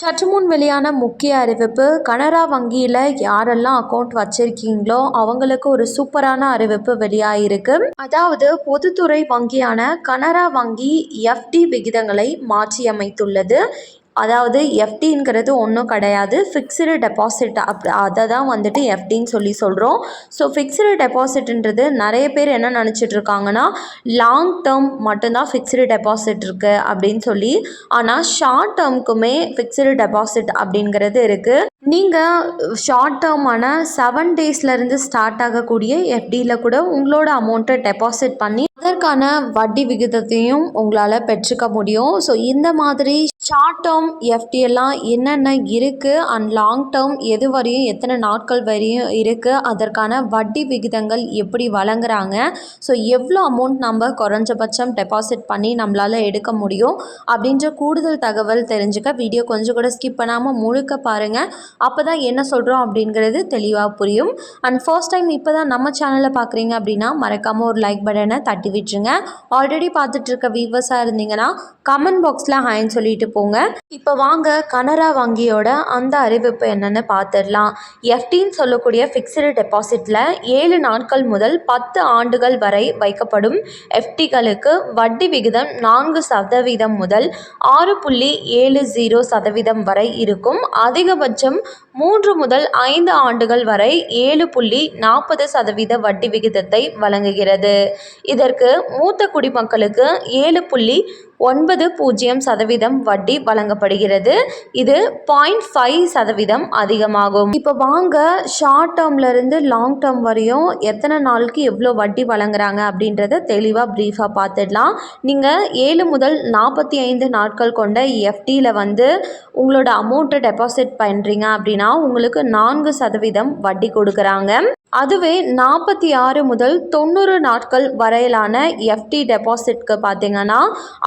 சற்று முன் வெளியான முக்கிய அறிவிப்பு கனரா வங்கியில் யாரெல்லாம் அக்கௌண்ட் வச்சிருக்கீங்களோ அவங்களுக்கு ஒரு சூப்பரான அறிவிப்பு வெளியாயிருக்கு. அதாவது பொதுத்துறை வங்கியான கனரா வங்கி எஃப்டி விகிதங்களை மாற்றியமைத்துள்ளது. அதாவது எஃப்டிங்கிறது ஒன்றும் கிடையாது. ஃபிக்ஸ்டு டெபாசிட் அப் அதை தான் வந்துட்டு எஃப்டின்னு சொல்லி சொல்கிறோம் ஸோ ஃபிக்ஸ்டு டெபாசிட்ன்றது நிறைய பேர் என்ன நினச்சிட்டு இருக்காங்கன்னா லாங் டேர்ம் மட்டும்தான் ஃபிக்ஸ்டு டெபாசிட் இருக்குது அப்படின்னு சொல்லி. ஆனால் ஷார்ட் டேர்முக்குமே ஃபிக்ஸ்டு டெபாசிட் அப்படிங்கிறது இருக்குது நீங்கள் ஷார்ட் டேர்மான செவன் டேஸ்லேருந்து ஸ்டார்ட் ஆகக்கூடிய எஃப்டியில் கூட உங்களோட அமௌண்ட்டை டெபாசிட் பண்ணி அதற்கான வட்டி விகிதத்தையும் உங்களால் பெற்றுக்க முடியும். ஸோ இந்த மாதிரி ஷார்ட் டேர்ம் எஃப்டி எல்லாம் என்னென்ன இருக்குது அண்ட் லாங் டேர்ம் எது வரையும் எத்தனை நாட்கள் வரையும் இருக்குது அதற்கான வட்டி விகிதங்கள் எப்படி வழங்குறாங்க? ஸோ எவ்வளோ அமௌண்ட் நம்ம குறைஞ்சபட்சம் டெபாசிட் பண்ணி நம்மளால் எடுக்க முடியும்? அப்படின்ற கூடுதல் தகவல் தெரிஞ்சுக்க வீடியோ கொஞ்சம் கூட ஸ்கிப் பண்ணாமல் முழுக்க பாருங்கள் அப்போ தான் என்ன சொல்கிறோம் அப்படிங்கிறது தெளிவாக புரியும். அண்ட் ஃபர்ஸ்ட் டைம் இப்போ தான் நம்ம சேனலை பார்க்குறீங்க அப்படின்னா மறக்காமல் ஒரு லைக் பட்டனை தட்டி விட்டுருங்க. ஆல்ரெடி பார்த்துட்ருக்க வியூவர்ஸாக இருந்தீங்கன்னா கமெண்ட் பாக்ஸில் ஹாய்ன்னு சொல்லிட்டு போங்க. இப்போ வாங்க கனரா வங்கியோட அந்த அறிவிப்பு என்னன்னு பார்த்துடலாம் எஃப்டின்னு சொல்லக்கூடிய ஃபிக்ஸ்டு டெபாசிட்டில் ஏழு நாட்கள் முதல் பத்து ஆண்டுகள் வரை வைக்கப்படும் எஃப்டிகளுக்கு வட்டி விகிதம் நான்கு சதவீதம் முதல் ஆறு புள்ளி ஏழு ஜீரோ சதவீதம் வரை இருக்கும். அதிகபட்சம் மூன்று முதல் ஐந்து ஆண்டுகள் வரை ஏழு புள்ளி நாற்பது சதவீத வட்டி விகிதத்தை வழங்குகிறது. இதற்கு மூத்த குடிமக்களுக்கு ஏழு புள்ளி ஒன்பது பூஜ்ஜியம் சதவீதம் வட்டி வழங்கப்படுகிறது. இது பாயிண்ட் ஃபைவ் சதவீதம் அதிகமாகும். இப்போ வாங்க ஷார்ட் டேர்ம்லேருந்து லாங் டேர்ம் வரையும் எத்தனை நாளுக்கு எவ்வளோ வட்டி வழங்குறாங்க அப்படின்றத தெளிவாக ப்ரீஃபாக பார்த்துடலாம் நீங்கள் ஏழு முதல் நாற்பத்தி ஐந்து நாட்கள் கொண்ட எஃப்டியில் வந்து உங்களோட அமௌண்ட்டை டெபாசிட் பண்ணுறீங்க அப்படின்னா உங்களுக்கு நான்கு சதவீதம் வட்டி கொடுக்குறாங்க. அதுவே நாற்பத்தி ஆறு முதல் தொண்ணூறு நாட்கள் வரையிலான எஃப்டி டெபாசிட்க்கு பார்த்தீங்கன்னா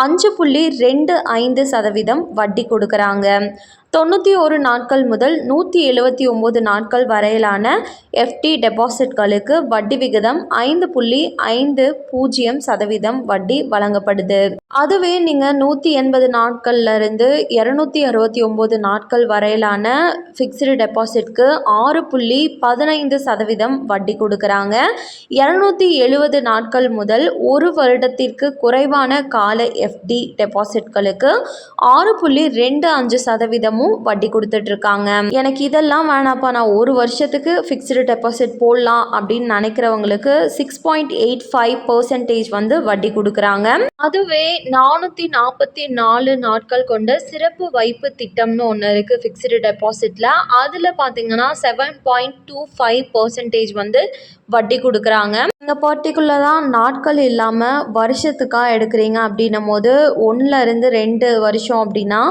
அஞ்சு புள்ளி ரெண்டு ஐந்து சதவீதம் வட்டி கொடுக்குறாங்க. தொண்ணூற்றி ஒரு நாட்கள் முதல் நூற்றி எழுபத்தி ஒம்பது நாட்கள் வரையிலான எஃப்டி டெபாசிட்களுக்கு வட்டி விகிதம் ஐந்து புள்ளி ஐந்து பூஜ்ஜியம் சதவீதம் வட்டி வழங்கப்படுது. அதுவே நீங்கள் நூற்றி எண்பது நாட்கள்லேருந்து இரநூத்தி அறுபத்தி ஒம்பது நாட்கள் வரையிலான ஃபிக்ஸ்டு டெபாசிட்க்கு ஆறு புள்ளி பதினைந்து சதவீதம் வட்டி கொடுக்குறாங்க. இரநூத்தி எழுபது நாட்கள் முதல் ஒரு வருடத்திற்கு குறைவான கால எஃப்டி டெபாசிட்களுக்கு ஆறு புள்ளி ரெண்டு அஞ்சு சதவீதமும் வட்டி கொடுத்துட்ருக்காங்க. எனக்கு இதெல்லாம் வேணாப்பா நான் ஒரு வருஷத்துக்கு ஃபிக்ஸ்டு டெபாசிட் போடலாம் அப்படின்னு நினைக்கிறவங்களுக்கு six point eight five percentage வந்து வட்டி கொடுக்குறாங்க. அதுவே நானூற்றி நாற்பத்தி நாலு நாட்கள் கொண்ட சிறப்பு வைப்பு திட்டம்னு ஒன்று இருக்குது ஃபிக்ஸ்டு டெபாசிட்டில் அதில் பார்த்தீங்கன்னா seven point two five percentage வந்து வட்டி கொடுக்குறாங்க. இந்த பர்டிகுலராக நாட்கள் இல்லாமல் வருஷத்துக்காக எடுக்கிறீங்க அப்படின்னும் போது ஒன்றுலேருந்து ரெண்டு வருஷம் அப்படின்னா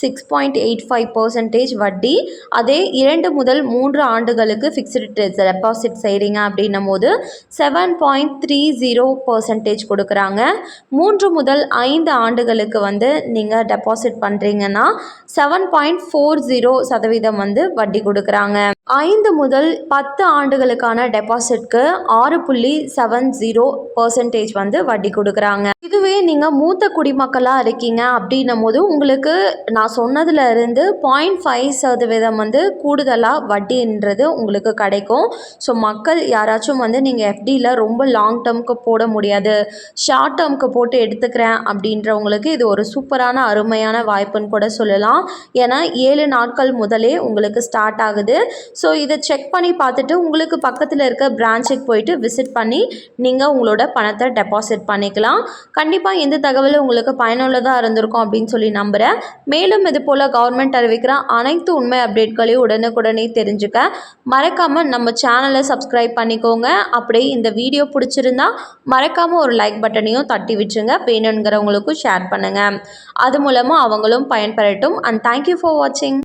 six point eight five five percentage வட்டி அதே இரண்டு முதல் மூன்று ஆண்டுகளுக்கு ஃபிக்ஸ்டு டெபாசிட் செய்கிறீங்க அப்படின்னும் போது seven point three zero percentage கொடுக்குறாங்க. மூன்று முதல் ஐந்து ஆண்டுகளுக்கு வந்து நீங்கள் டெபாசிட் பண்ணுறீங்கன்னா செவன் பாயிண்ட் ஃபோர் ஜீரோ சதவீதம் வந்து வட்டி கொடுக்குறாங்க. ஐந்து முதல் பத்து ஆண்டுகளுக்கான டெபாசிட்க்கு ஆறு புள்ளி செவன் ஜீரோ பர்சன்டேஜ் வந்து வட்டி கொடுக்குறாங்க. இதுவே நீங்கள் மூத்த குடிமக்களாக இருக்கீங்க அப்படின்னும் போது உங்களுக்கு நான் சொன்னதுல இருந்து பாயிண்ட் ஃபைவ் சதவீதம் வந்து கூடுதலாக வட்டின்றது உங்களுக்கு கிடைக்கும். ஸோ மக்கள் யாராச்சும் வந்து நீங்கள் எஃப்டியில் ரொம்ப லாங் டேர்முக்கு போட முடியாது. ஷார்ட் டேர்முக்கு போட்டு எடுத்துக்கிறேன் அப்படின்றவங்களுக்கு இது ஒரு சூப்பரான அருமையான வாய்ப்புன்னு கூட சொல்லலாம். ஏன்னா ஏழு நாட்கள் முதலே உங்களுக்கு ஸ்டார்ட் ஆகுது. ஸோ இதை செக் பண்ணி பார்த்துட்டு உங்களுக்கு பக்கத்தில் இருக்க பிரான்ச்சுக்கு போயிட்டு விசிட் பண்ணி நீங்கள் உங்களோட பணத்தை டெபாசிட் பண்ணிக்கலாம். கண்டிப்பாக இந்த தகவல் உங்களுக்கு பயனுள்ளதாக இருந்திருக்கும் அப்படின்னு சொல்லி நம்புகிறேன் மேலும் இது போல் கவர்மெண்ட் அறிவிக்கிற அனைத்து உண்மை அப்டேட்களையும் உடனுக்குடனே தெரிஞ்சுக்க. மறக்காமல் நம்ம சேனலை சப்ஸ்கிரைப் பண்ணிக்கோங்க. அப்படியே இந்த வீடியோ பிடிச்சிருந்தா மறக்காமல் ஒரு லைக் பட்டனையும் தட்டி விட்டுருங்க. வேணுங்கிறவங்களுக்கும் ஷேர் பண்ணுங்கள் அது மூலமாக அவங்களும் பயன்பெறட்டும். அண்ட் தேங்க்யூ ஃபார் வாட்சிங்